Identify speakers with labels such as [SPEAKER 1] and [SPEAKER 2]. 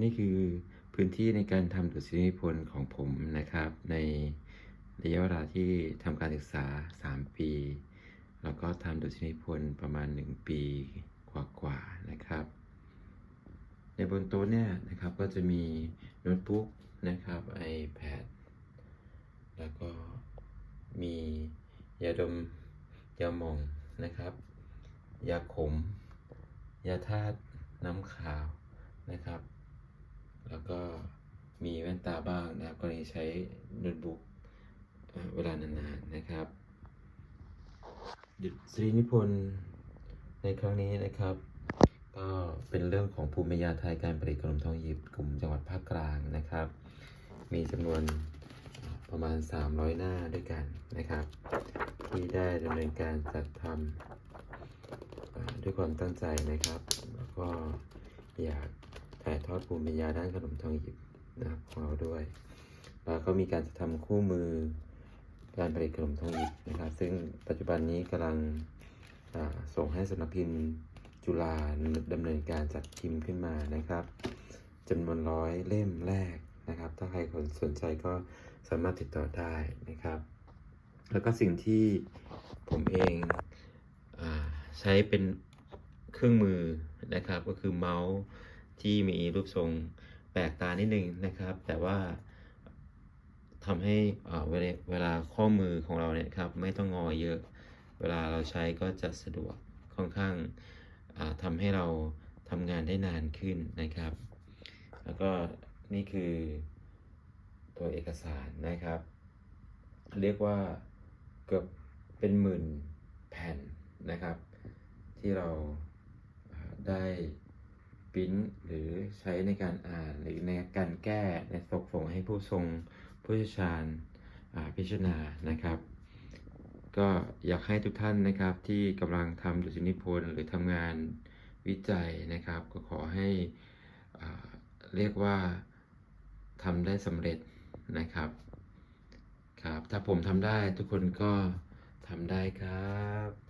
[SPEAKER 1] นี่คือพื้นที่ในการทำดุษฎีนิพนธ์ของผมนะครับ ในระยะเวลาที่ทำการศึกษา 3 ปี แล้วก็ทำดุษฎีนิพนธ์ประมาณ 1 ปีกว่าๆนะครับ ในบนโต๊ะเนี่ยนะครับก็จะมีโน้ตบุ๊กนะครับ iPad แล้วก็มียาดมยาหมองนะครับ ยาขม ยาธาตุน้ำขาวนะครับ แล้วก็มีแว่นตาบ้างนะครับกรณีใช้โน้ตบุ๊กเอ่อเวลานานๆนะครับดุษฎีนิพนธ์ในครั้งนี้นะครับ ก็เป็นเรื่องของภูมิปัญญาไทยการผลิตขนมทองหยิบกลุ่มจังหวัดภาคกลางนะครับ มีจำนวนประมาณ 300 หน้าด้วยกันนะครับ ที่ได้ดำเนินการจัดทำด้วยความตั้งใจนะครับ แล้วก็อยาก ดภูมิปัญญาด้านขนมทองหยิบนะครับของเราด้วย แล้วก็มีการจะทำคู่มือการผลิตขนมทองหยิบนะครับ ซึ่งปัจจุบันนี้กำลังส่งให้สำนักพิมพ์จุฬาดำเนินการจัดพิมพ์ขึ้นมานะครับจำนวนร้อยเล่มแรกนะครับ ถ้าใครคนสนใจก็สามารถติดต่อได้นะครับ แล้วก็สิ่งที่ผมเองอใช้เป็นเครื่องมือนะครับ ก็คือเมาส์ ที่มีรูปทรงแปลกตานิดนึงนะครับ แต่ว่าทำให้เวลาเวลาข้อมือของเราเนี่ยครับไม่ต้องงอเยอะ เวลาเราใช้ก็จะสะดวกค่อนข้างาทำให้เราทำงานได้นานขึ้นนะครับ แล้วก็นี่คือตัวเอกสารนะครับ เรียกว่าเกือบเป็นหมื่นแผ่นนะครับ ที่เราได้ ปริ้นหรือใช้ในการอ่านหรือในการแก้ในตกส่งให้ผู้ทรงผู้เชี่ยวชาญพิจารณานะครับ ก็อยากให้ทุกท่านนะครับที่กำลังทำดุษฎีนิพนธ์หรือทำงานวิจัยนะครับ ก็ขอให้อ่าเรียกว่าทำได้สำเร็จนะครับครับ ถ้าผมทำได้ทุกคนก็ทำได้ครับ